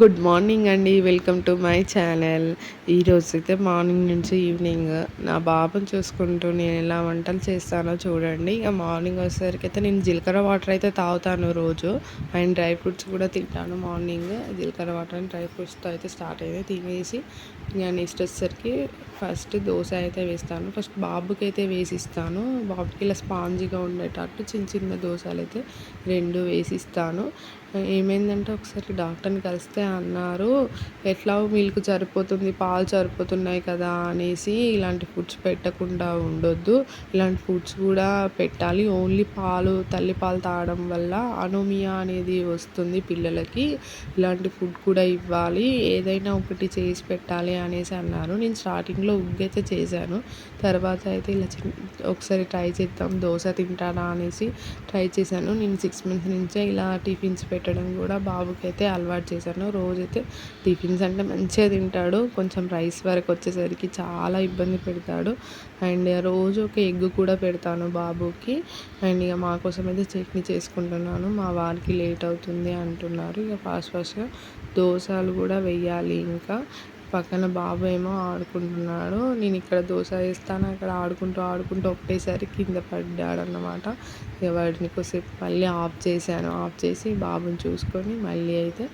Good morning అండి. Welcome to my channel. ఈరోజు అయితే మార్నింగ్ నుంచి ఈవినింగ్ నా బాబుని చూసుకుంటూ నేను ఎలా వంటలు చేస్తానో చూడండి. ఇక మార్నింగ్ వచ్చేసరికి అయితే నేను జీలకర్ర వాటర్ అయితే తాగుతాను రోజు. అండ్ డ్రై ఫ్రూట్స్ కూడా తింటాను మార్నింగ్. జీలకర్ర వాటర్ అండ్ డ్రై ఫ్రూట్స్తో అయితే స్టార్ట్ అయితే తినేసి. ఇంకా నెక్స్ట్ వచ్చేసరికి ఫస్ట్ దోశ అయితే వేస్తాను. ఫస్ట్ బాబుకి అయితే వేసిస్తాను. బాబుకి ఇలా స్పాంజీగా ఉండేటట్టు చిన్న చిన్న దోశలు అయితే రెండు వేసిస్తాను. ఏమైందంటే ఒకసారి డాక్టర్ని కలిస్తే అన్నారు ఎట్లా మిల్క్ సరిపోతుంది పాలు సరిపోతున్నాయి కదా అనేసి ఇలాంటి ఫుడ్స్ పెట్టకుండా ఉండొద్దు ఇలాంటి ఫుడ్స్ కూడా పెట్టాలి ఓన్లీ పాలు తల్లి పాలు తాగడం వల్ల అనోమియా అనేది వస్తుంది పిల్లలకి ఇలాంటి ఫుడ్ కూడా ఇవ్వాలి ఏదైనా ఒకటి చేసి పెట్టాలి అనేసి అన్నారు. నేను స్టార్టింగ్లో ఉగ్గైతే చేశాను తర్వాత అయితే ఇలా ఒకసారి ట్రై చేద్దాం దోశ తింటానా అనేసి ట్రై చేశాను. నేను సిక్స్ మంత్స్ నుంచే ఇలా టిఫిన్స్ పెట్టడం కూడా బాబుకి అయితే అలవాటు చేశాను. రోజైతే టిఫిన్స్ అంటే మంచిగా తింటాడు. కొంచెం రైస్ వరకు వచ్చేసరికి చాలా ఇబ్బంది పెడతాడు. అండ్ రోజు ఒక ఎగ్ కూడా పెడతాను బాబుకి. అండ్ ఇక మా కోసం అయితే చట్నీ చేసుకుంటున్నాను. మా వారికి లేట్ అవుతుంది అంటున్నారు. ఇక ఫాస్ట్ ఫాస్ట్గా దోశలు కూడా వెయ్యాలి ఇంకా. పక్కన బాబు ఏమో ఆడుకుంటున్నాడు. నేను ఇక్కడ దోశ వేస్తాను. అక్కడ ఆడుకుంటూ ఆడుకుంటూ ఒకటేసారి కింద పడ్డాడు అన్నమాట ఇక వాడిని కొద్దిసేపు మళ్ళీ ఆఫ్ చేశాను. ఆఫ్ చేసి బాబుని చూసుకొని మళ్ళీ అయితే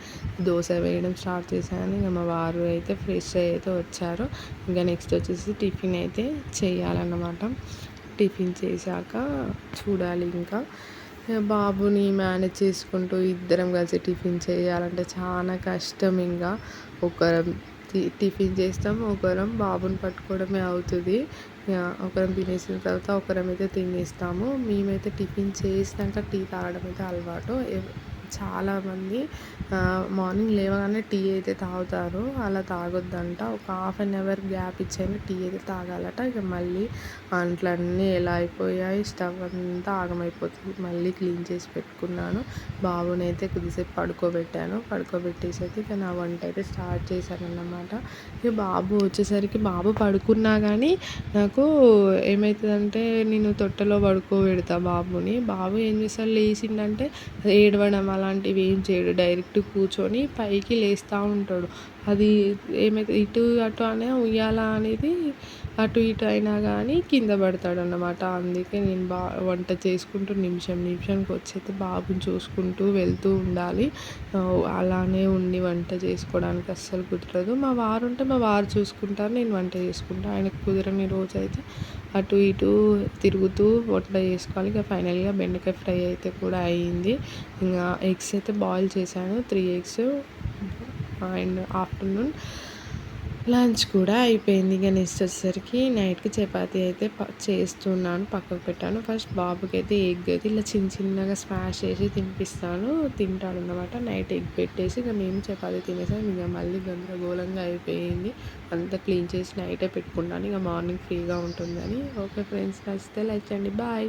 దోశ వేయడం స్టార్ట్ చేశాను. ఇక మా వారు అయితే ఫ్రెష్ అయితే వచ్చారు. ఇంకా నెక్స్ట్ వచ్చేసి టిఫిన్ అయితే చేయాలన్నమాట. టిఫిన్ చేశాక చూడాలి ఇంకా బాబుని మేనేజ్ చేసుకుంటూ ఇద్దరం కలిసి టిఫిన్ చేయాలంటే చాలా కష్టం ఇంకా. ఒక టిఫిన్ చేస్తాం. ఒకరం బాబుని పట్టుకోవడమే అవుతుంది. ఒకరం తినేసిన తర్వాత ఒకరం అయితే తినేస్తాము. మేమైతే టిఫిన్ చేసినాక టీ తాగడం అయితే అలవాటు చాలామంది మార్నింగ్ లేవగానే టీ అయితే తాగుతారు. అలా తాగొద్దంట. ఒక హాఫ్ అన్ అవర్ గ్యాప్ ఇచ్చైనా టీ అయితే తాగాలట. ఇక మళ్ళీ అంట్లన్నీ ఎలా అయిపోయాయి స్టవ్ అంతా ఆగమైపోతుంది. మళ్ళీ క్లీన్ చేసి పెట్టుకున్నాను. బాబునైతే కొద్దిసేపు పడుకోబెట్టాను. పడుకోబెట్టేసి అయితే ఇక నా వంట అయితే స్టార్ట్ చేశాను అన్నమాట ఇక బాబు వచ్చేసరికి బాబు పడుకున్నా కానీ నాకు ఏమవుతుందంటే నేను తొట్టలో పడుకోబెడతా బాబుని. బాబు ఏం చేస్తాడు? లేచిందంటే ఏడవడం అలాంటివి ఏం చేయడు. డైరెక్ట్ కూర్చొని పైకి లేస్తూ ఉంటాడు. అది ఏమైతే ఇటు అటు అనే ఉయ్యాల అనేది అటు ఇటు అయినా కానీ కింద పడతాడు అన్నమాట అందుకే నేను బా వంట చేసుకుంటూ నిమిషం నిమిషానికి వచ్చి బాబుని చూసుకుంటూ వెళ్తూ ఉండాలి. అలానే ఉండి వంట చేసుకోవడానికి అస్సలు కుదరదు. మా వారు ఉంటే మా వారు చూసుకుంటారు నేను వంట చేసుకుంటాను ఆయనకు కుదరని రోజు అయితే అటు ఇటు తిరుగుతూ వంట చేసుకోవాలి. ఇక ఫైనల్గా బెండకాయ ఫ్రై అయితే కూడా అయ్యింది ఇంకా ఎగ్స్ అయితే బాయిల్ చేశాను. Three eggs and afternoon lunch కూడా అయిపోయింది ఇక నెక్స్ట్ వచ్చేసరికి నైట్కి చపాతీ అయితే చేస్తున్నాను పక్కకు పెట్టాను. ఫస్ట్ బాబుకి అయితే ఎగ్ అయితే ఇలా చిన్న చిన్నగా స్మాష్ చేసి తినిపిస్తాను. తింటాడు అనమాట నైట్ ఎగ్ పెట్టేసి ఇక మేము చపాతీ తినేసాం. ఇక మళ్ళీ గందరగోళంగా అయిపోయింది. అంతా క్లీన్ చేసి నైటే పెట్టుకుంటాను ఇక మార్నింగ్ ఫ్రీగా ఉంటుందని. ఓకే ఫ్రెండ్స్ నచ్చితే లైక్ చేయండి. బాయ్